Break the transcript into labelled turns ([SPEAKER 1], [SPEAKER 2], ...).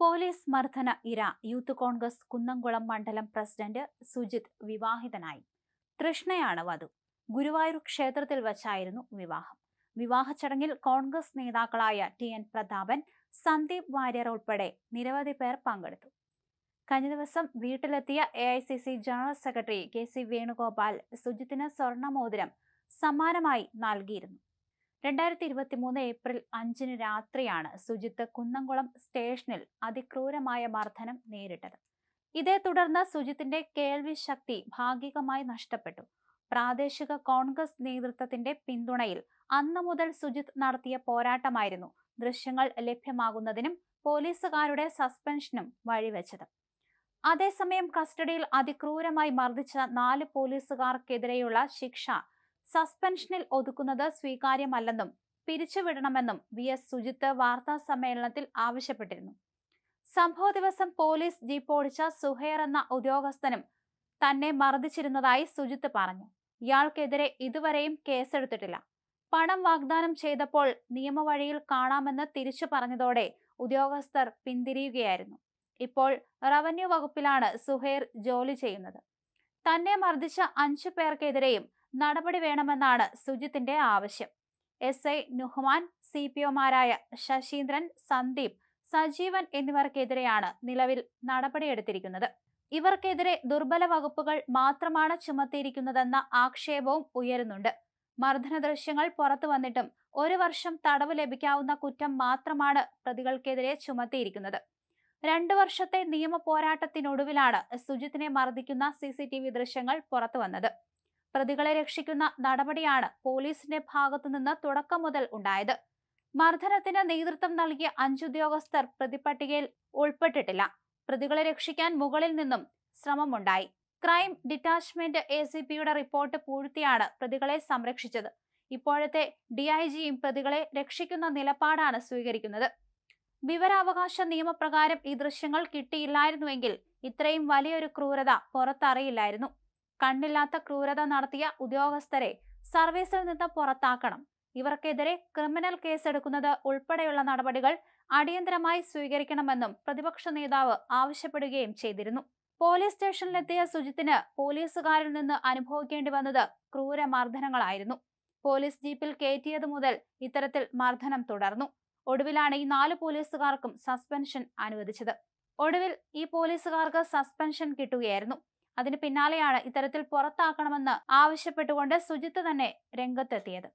[SPEAKER 1] Police മർദ്ദന ഇര youth Congress Kunnamkulam മണ്ഡലം president Sujith വിവാഹിതനായി. തൃഷ്ണയാണ് വധു. ഗുരുവായൂർ ക്ഷേത്രത്തിൽ വച്ചായിരുന്നു വിവാഹം. വിവാഹ ചടങ്ങിൽ കോൺഗ്രസ് നേതാക്കളായ ടി എൻ പ്രതാപൻ സന്ദീപ് വാര്യർ ഉൾപ്പെടെ നിരവധി പേർ പങ്കെടുത്തു. കഴിഞ്ഞ ദിവസം വീട്ടിലെത്തിയ A I C C general secretary K C Venugopal സുജിത്തിന് സ്വർണമോതിരം സമ്മാനമായി നൽകിയിരുന്നു. രണ്ടായിരത്തി ഇരുപത്തി മൂന്ന് ഏപ്രിൽ അഞ്ചിന് രാത്രിയാണ് സുജിത്ത് കുന്നംകുളം സ്റ്റേഷനിൽ അതിക്രൂരമായ മർദ്ദനം നേരിട്ടത്. ഇതേ തുടർന്ന് സുജിത്തിന്റെ കേൾവി ശക്തി ഭാഗികമായി നഷ്ടപ്പെട്ടു. പ്രാദേശിക കോൺഗ്രസ് നേതൃത്വത്തിന്റെ പിന്തുണയിൽ അന്നു മുതൽ സുജിത്ത് നടത്തിയ പോരാട്ടമായിരുന്നു ദൃശ്യങ്ങൾ ലഭ്യമാകുന്നതിനും പോലീസുകാരുടെ സസ്പെൻഷനും വഴിവെച്ചത്. അതേസമയം കസ്റ്റഡിയിൽ അതിക്രൂരമായി മർദ്ദിച്ച നാല് പോലീസുകാർക്കെതിരെയുള്ള ശിക്ഷ സസ്പെൻഷനിൽ ഒതുക്കുന്നത് സ്വീകാര്യമല്ലെന്നും പിരിച്ചുവിടണമെന്നും വി. എസ്. സുജിത്ത് വാർത്താ സമ്മേളനത്തിൽ ആവശ്യപ്പെട്ടിരുന്നു. സംഭവ ദിവസം പോലീസ് ജീപ്പ് ഓടിച്ച സുഹേർ എന്ന ഉദ്യോഗസ്ഥനും തന്നെ മർദ്ദിച്ചിരുന്നതായി സുജിത്ത് പറഞ്ഞു. ഇയാൾക്കെതിരെ ഇതുവരെയും കേസെടുത്തിട്ടില്ല. പണം വാഗ്ദാനം ചെയ്തപ്പോൾ നിയമവഴിയിൽ കാണാമെന്ന് തിരിച്ചു പറഞ്ഞതോടെ ഉദ്യോഗസ്ഥർ പിന്തിരിയുകയായിരുന്നു. ഇപ്പോൾ റവന്യൂ വകുപ്പിലാണ് സുഹേർ ജോലി ചെയ്യുന്നത്. തന്നെ മർദ്ദിച്ച അഞ്ചു പേർക്കെതിരെയും നടപടി വേണമെന്നാണ് സുജിത്തിന്റെ ആവശ്യം. S. I. Nuhman C. P. ഒമാരായ Saseendran Sandeep Sajeevan എന്നിവർക്കെതിരെയാണ് നിലവിൽ നടപടിയെടുത്തിരിക്കുന്നത് ഇവർക്കെതിരെ ദുർബല വകുപ്പുകൾ മാത്രമാണ് ചുമത്തിയിരിക്കുന്നതെന്ന ആക്ഷേപവും ഉയരുന്നുണ്ട്. മർദ്ദന ദൃശ്യങ്ങൾ പുറത്തു വന്നിട്ടും ഒരു വർഷം തടവ് ലഭിക്കാവുന്ന കുറ്റം മാത്രമാണ് പ്രതികൾക്കെതിരെ ചുമത്തിയിരിക്കുന്നത്. രണ്ടു വർഷത്തെ നിയമ പോരാട്ടത്തിനൊടുവിലാണ് സുജിത്തിനെ മർദ്ദിക്കുന്ന സി. സി. ടി. വി. ദൃശ്യങ്ങൾ പുറത്തു വന്നത്. പ്രതികളെ രക്ഷിക്കുന്ന നടപടിയാണ് പോലീസിന്റെ ഭാഗത്തുനിന്ന് തുടക്കം മുതൽ ഉണ്ടായത്. മർദ്ദനത്തിന് നേതൃത്വം നൽകിയ അഞ്ചുദ്യോഗസ്ഥർ പ്രതിപട്ടികയിൽ ഉൾപ്പെട്ടിട്ടില്ല. പ്രതികളെ രക്ഷിക്കാൻ മുകളിൽ നിന്നും ശ്രമമുണ്ടായി. ക്രൈം ഡിറ്റാച്ച്മെന്റ് എ സി പിയുടെ റിപ്പോർട്ട് പൂഴ്ത്തിയാണ് പ്രതികളെ സംരക്ഷിച്ചത്. ഇപ്പോഴത്തെ ഡി ഐ ജിയും പ്രതികളെ രക്ഷിക്കുന്ന നിലപാടാണ് സ്വീകരിക്കുന്നത്. വിവരാവകാശ നിയമപ്രകാരം ഈ ദൃശ്യങ്ങൾ കിട്ടിയില്ലായിരുന്നുവെങ്കിൽ ഇത്രയും വലിയൊരു ക്രൂരത പുറത്തറിയില്ലായിരുന്നു. കണ്ണില്ലാത്ത ക്രൂരത നടത്തിയ ഉദ്യോഗസ്ഥരെ സർവീസിൽ നിന്ന് പുറത്താക്കണം. ഇവർക്കെതിരെ ക്രിമിനൽ കേസെടുക്കുന്നത് ഉൾപ്പെടെയുള്ള നടപടികൾ അടിയന്തരമായി സ്വീകരിക്കണമെന്നും പ്രതിപക്ഷ നേതാവ് ആവശ്യപ്പെടുകയും ചെയ്തിരുന്നു. പോലീസ് സ്റ്റേഷനിലെത്തിയ സുജിത്തിന് പോലീസുകാരിൽ നിന്ന് അനുഭവിക്കേണ്ടി വന്നത് ക്രൂര മർദ്ദനങ്ങളായിരുന്നു. പോലീസ് ജീപ്പിൽ കയറ്റിയത് മുതൽ ഇത്തരത്തിൽ മർദ്ദനം തുടർന്നു. ഒടുവിലാണ് ഈ നാല് പോലീസുകാർക്കും സസ്പെൻഷൻ അനുവദിച്ചത്. ഒടുവിൽ ഈ പോലീസുകാർക്ക് സസ്പെൻഷൻ കിട്ടുകയായിരുന്നു. അതിന് പിന്നാലെയാണ് ഇത്തരത്തിൽ പുറത്താക്കണമെന്ന് ആവശ്യപ്പെട്ടുകൊണ്ട് സുജിത്ത് തന്നെ രംഗത്തെത്തിയത്.